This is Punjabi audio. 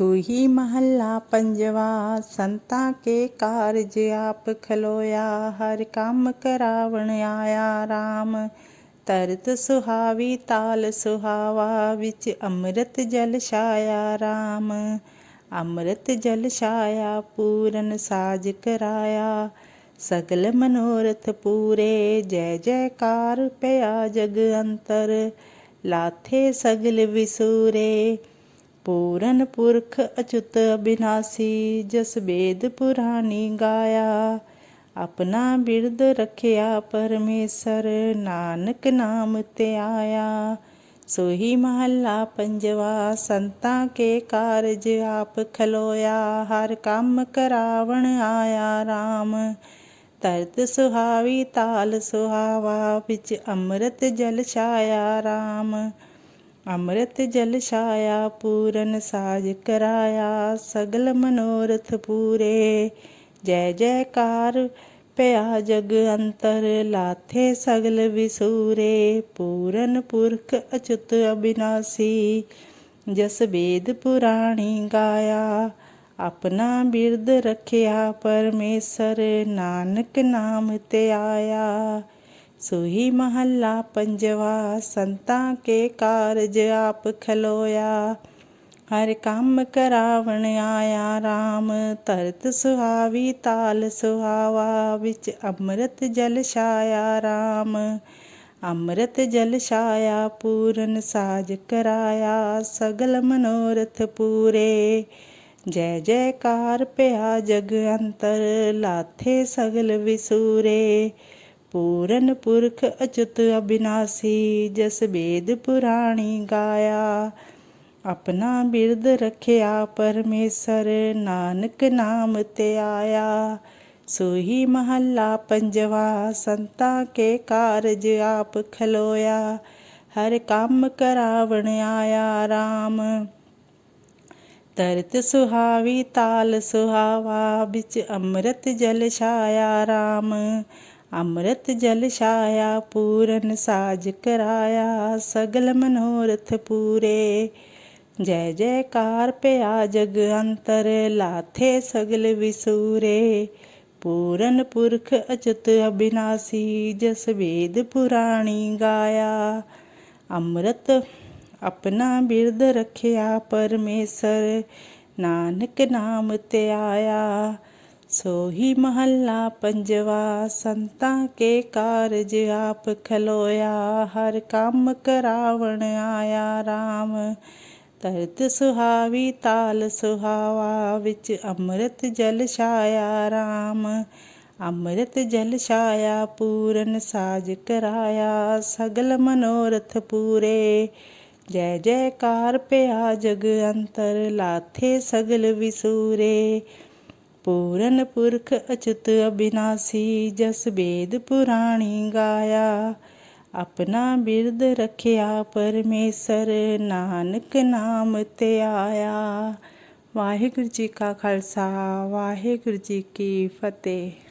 ਸੂਹੀ ਮਹੱਲਾ ਪੰਜਵਾ, ਸੰਤਾਂ ਕੇ ਕਾਰਜ ਆਪ ਖਲੋਇਆ, ਹਰ ਕੰਮ ਕਰਾਵਣ ਆਇਆ RAM ਤਰਤ ਸੁਹਾਵੀ ਤਾਲ ਸੁਹਾਵਾ, ਵਿੱਚ ਅੰਮ੍ਰਿਤ ਜਲ ਛਾਇਆ RAM ਅੰਮ੍ਰਿਤ ਜਲ ਛਾਇਆ, ਪੂਰਨ ਸਾਜ ਕਰਾਇਆ। ਸਗਲ ਮਨੋਰਥ ਪੂਰੇ, ਜੈ ਜੈਕਾਰ ਪਿਆ ਜਗ ਅੰਤਰ। ਲਾਥੇ ਸਗਲ ਵਿਸੂਰੇ ਪੂਰਨ ਪੁਰਖ ਅਚੁਤ ਅਬਿਨਾਸੀ, ਜਸ ਬੇਦ ਪੁਰਾਣੀ ਗਾਇਆ। ਆਪਣਾ ਬਿਰਦ ਰੱਖਿਆ ਪਰਮੇਸ਼ਰ, ਨਾਨਕ ਨਾਮ ਤੇ ਆਇਆ। ਸੋਹੀ ਮਹੱਲਾ ਪੰਜਵਾ, ਸੰਤਾਂ ਕੇ ਕਾਰਜ ਆਪ ਖਲੋਇਆ। ਹਰ ਕੰਮ ਕਰਾਵਣ ਆਇਆ RAM ਤਰਤ ਸੁਹਾਵੀ, ਤਾਲ ਸੁਹਾਵਾ, ਵਿੱਚ ਅੰਮ੍ਰਿਤ ਜਲ ਛਾਇਆ RAM ਅੰਮ੍ਰਿਤ ਜਲ ਛਾਇਆ, ਪੂਰਨ ਸਾਜ ਕਰਾਇਆ, ਸਗਲ ਮਨੋਰਥ ਪੂਰੇ। ਜੈ ਜੈਕਾਰ ਪਿਆ ਜਗ ਅੰਤਰ, ਲਾਥੇ ਸਗਲ ਵਿਸੂਰੇ। ਪੂਰਨ ਪੁਰਖ ਅਚੁਤ ਅਬਿਨਾਸੀ, ਜਸ ਬੇਦ ਪੁਰਾਣੀ ਗਾਇਆ। ਆਪਣਾ ਬਿਰਦ ਰੱਖਿਆ ਪਰਮੇਸ਼ਰ, ਨਾਨਕ ਨਾਮ ਤੇ ਆਇਆ। ਸੋਹੀ ਮਹੱਲਾ ਪੰਜਵਾ, ਸੰਤਾਂ ਕੇ ਕਾਰਜ ਆਪ ਖਲੋਇਆ। ਹਰ ਕੰਮ ਕਰਾਵਣ ਆਇਆ RAM ਤਰਤ ਸੁਹਾਵੀ, ਤਾਲ ਸੁਹਾਵਾ ਵਿੱਚ ਅੰਮ੍ਰਿਤ ਜਲ ਛਾਇਆ RAM ਅੰਮ੍ਰਿਤ ਜਲ ਛਾਇਆ, ਪੂਰਨ ਸਾਜ ਕਰਾਇਆ, ਸਗਲ ਮਨੋਰਥ ਪੂਰੇ। ਜੈ ਜੈਕਾਰ ਪਿਆ ਜਗ ਅੰਤਰ, ਲਾਥੇ ਸਗਲ ਵਿਸੂਰੇ। ਪੂਰਨ ਪੁਰਖ ਅਚੁੱਤ ਅਬਿਨਾਸੀ, ਜਸ ਬੇਦ ਪੁਰਾਣੀ ਗਾਇਆ। ਆਪਣਾ ਬਿਰਦ ਰੱਖਿਆ ਪਰਮੇਸ਼ਰ, ਨਾਨਕ ਨਾਮ ਤੇ ਆਇਆ। ਸੋਹੀ ਮਹੱਲਾ ਪੰਜਵਾ, ਸੰਤਾਂ ਕੇ ਕਾਰਜ ਆਪ ਖਲੋਇਆ। ਹਰ ਕੰਮ ਕਰਾਵਣ ਆਇਆ RAM ਤਰਤ ਸੁਹਾਵੀ ਤਾਲ ਸੁਹਾਵਾ, ਵਿੱਚ ਅੰਮ੍ਰਿਤ ਜਲ ਛਾਇਆ RAM ਅੰਮ੍ਰਿਤ ਜਲ ਛਾਇਆ, ਪੂਰਨ ਸਾਜ ਕਰਾਇਆ, ਸਗਲ ਮਨੋਰਥ ਪੂਰੇ। ਜੈ ਜੈਕਾਰ ਪਿਆ ਜਗ ਅੰਤਰ ਲਾਥੇ ਸਗਲ ਵਿਸੂਰੇ। ਪੂਰਨ ਪੁਰਖ ਅਚੁੱਤ ਅਬਿਨਾਸੀ, ਜਸ ਵੇਦ ਪੁਰਾਣੀ ਗਾਇਆ। ਅੰਮ੍ਰਿਤ ਆਪਣਾ ਬਿਰਦ ਰੱਖਿਆ ਪਰਮੇਸ਼ਰ, ਨਾਨਕ ਨਾਮ ਤੇ ਆਇਆ ਸੋਹੀ ਮਹੱਲਾ ਪੰਜਵਾ, ਸੰਤਾਂ ਕੇ ਕਾਰਜ ਆਪ ਖਲੋਇਆ, ਹਰ ਕੰਮ ਕਰਾਵਣ ਆਇਆ RAM ਤਰਤ ਸੁਹਾਵੀ, ਤਾਲ ਸੁਹਾਵਾ, ਵਿੱਚ ਅੰਮ੍ਰਿਤ ਜਲ ਛਾਇਆ RAM ਅੰਮ੍ਰਿਤ ਜਲ ਛਾਇਆ ਪੂਰਨ ਸਾਜ ਕਰਾਇਆ, ਸਗਲ ਮਨੋਰਥ ਪੂਰੇ। ਜੈ ਜੈਕਾਰ ਪਿਆ ਜਗ ਅੰਤਰ, ਲਾਥੇ ਸਗਲ ਵਿਸੂਰੇ। ਪੂਰਨ ਪੁਰਖ ਅਚੁੱਤ ਅਬਿਨਾਸੀ, ਜਸ ਬੇਦ ਪੁਰਾਣੀ ਗਾਇਆ। ਆਪਣਾ ਬਿਰਦ ਰੱਖਿਆ ਪਰਮੇਸ਼ਰ, ਨਾਨਕ ਨਾਮ ਤੇ ਆਇਆ। ਵਾਹਿਗੁਰੂ ਜੀ ਕਾ ਖਾਲਸਾ, ਵਾਹਿਗੁਰੂ ਜੀ ਕੀ ਫਤਿਹ।